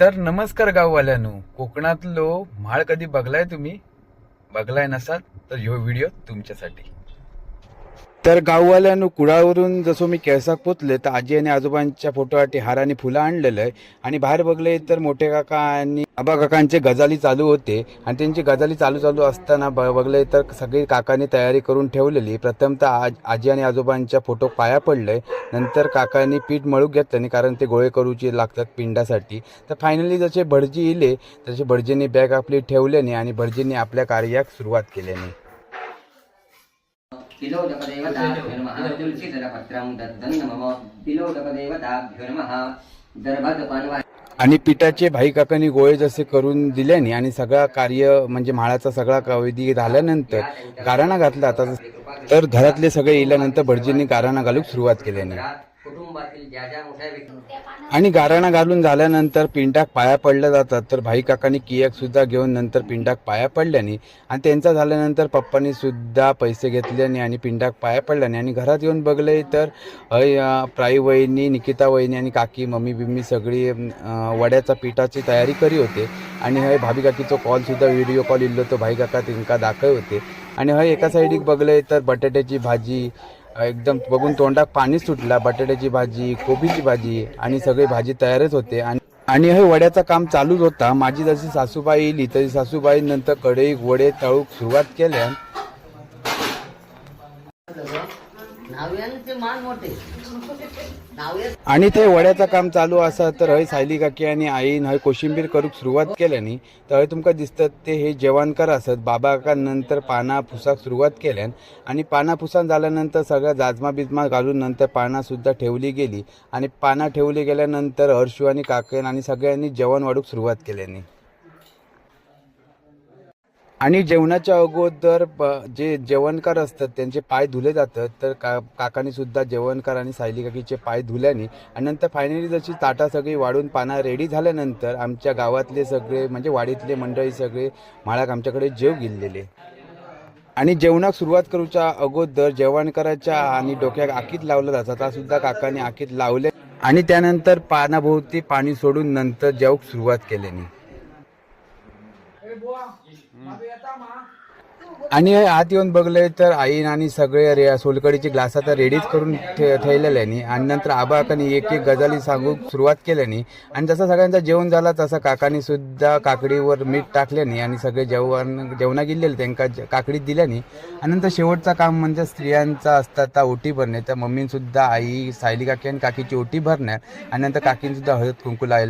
तर नमस्कार गाववाल्यानो. कोकणातलो म्हाळ कधी बघलाय तुम्ही? बघलाय नसाल तर ह्यो व्हिडिओ तुमच्यासाठी. तर गाववाल्यानं कुळावरून जसं मी केळसाक पोचले तर आजी आणि आजोबांच्या फोटोसाठी हार आणि फुलं आणलेलं आहे. आणि बाहेर बघले तर मोठे काका आणि आबा काकांचे गजाली चालू होते. आणि त्यांची गजाली चालू चालू असताना ब- बघले तर सगळी काकांनी तयारी करून ठेवलेली. प्रथमतः आज आजी आणि आजोबांच्या फोटो पाया पडले. नंतर काकांनी पीठ मळूक घेतलं कारण ते गोळे करूचे लागतात पिंडासाठी. तर फायनली जसे भटजी इले तसे भटजींनी बॅग आपली ठेवल्याने आणि भटजींनी आपल्या कार्याक सुरुवात केल्याने. तिलोदकदेवताभ्यो नमः। तुलसीदलपत्रं दत्तं तिलोदकदेवताभ्यो नमः आणि पिठाचे भाई काकांनी गोळे जसे करून दिल्याने आणि सगळा कार्य म्हणजे म्हाळाचा सगळा विधी झाल्यानंतर गाराणा घातला. आता तर घरातले सगळे इल्यानंतर भटजींनी गाराणा घालूक सुरुवात केल्याने कुटुंबातील ज्या ज्या मोठ्या व्यक्ती आणि गाराणा घालून झाल्यानंतर पिंडाक पाया पडल्या जातात. तर भाई काकांनी कियक सुद्धा घेऊन नंतर पिंडाक पाया पडल्याने आणि त्यांचा झाल्यानंतर पप्पांनी सुद्धा पैसे घेतल्याने आणि पिंडाक पाया पडल्याने आणि घरात येऊन बघले तर प्राई वहिनी निकिता वहिनी आणि काकी मम्मी बिम्मी सगळी वड्याचा पिठाची तयारी करी होते. आणि हय भाभी काकीचो कॉल सुद्धा व्हिडिओ कॉल इल्लो तो भाई काका तिंका दाखय होते. आणि हय एका साईडीक बघले तर बटाट्याची भाजी एकदम बघून तोंडात पाणी सुटला बटाट्याची भाजी कोबीची भाजी आणि सगळी भाजी तयारच होते. आणि आणि हे वड्याचं काम चालूच होता. माझी जशी सासूबाई इली तशी सासूबाई नंतर कढई वडे तळूक सुरुवात केल्या. आणि ते वड्याचं काम चालू असा तर हय सायली काकी आणि आईन हय कोशिंबीर करूक सुरुवात केल्यानी तर हय तुमका दिसतात ते हे जेवणकार असत बाबा काका नंतर पाना पुसाक सुरुवात केल्यान आणि पाना पुसान झाल्यानंतर सगळ्या जाजमा बिजमा घालून नंतर पाना सुद्धा ठेवली गेली आणि पाना ठेवली गेल्यानंतर हर्षू आणि काकेन आणि सगळ्यांनी जेवण वाढूक सुरुवात केल्यानी. आणि जेवणाच्या अगोदर ब- जे जेवणकार असतात त्यांचे पाय धुले जातात. तर का काकांनी सुद्धा जेवणकार आणि सायली काकीचे पाय धुल्याने आणि नंतर फायनली जशी ताटा सगळी वाढून पाना रेडी झाल्यानंतर आमच्या गावातले सगळे म्हणजे वाडीतले मंडळी सगळे माळाक आमच्याकडे जेव गेलेले. आणि जेवणाक सुरुवात करूच्या अगोदर जेवणकाराच्या आणि डोक्याक आकीत लावलं जातात सुद्धा काकांनी आकीत लावले. आणि त्यानंतर पानाभोवती पाणी सोडून नंतर जेवक सुरुवात केल्याने. आणि आत येऊन बघले तर आईन आणि सगळे रे सोलकडीची ग्लास आता रेडीच करून ठे ठेवलेल्यानी आणि नंतर आबा एक एक गजाली सांगू सुरुवात केल्यानी आणि जसं सगळ्यांचा जेवण झाला तसं काकानी सुद्धा काकडीवर मीठ टाकल्याने आणि सगळे जेवण जेवणा गेलेले त्यांना काकडीत दिल्यानी आणि नंतर शेवटचं काम म्हणजे स्त्रियांचा असतात त्या ओटी भरणे. तर मम्मीन सुद्धा आई सायली काकी आणि काकीची ओटी भरणार आणि नंतर काकीन सुद्धा हळद कुंकू लायला.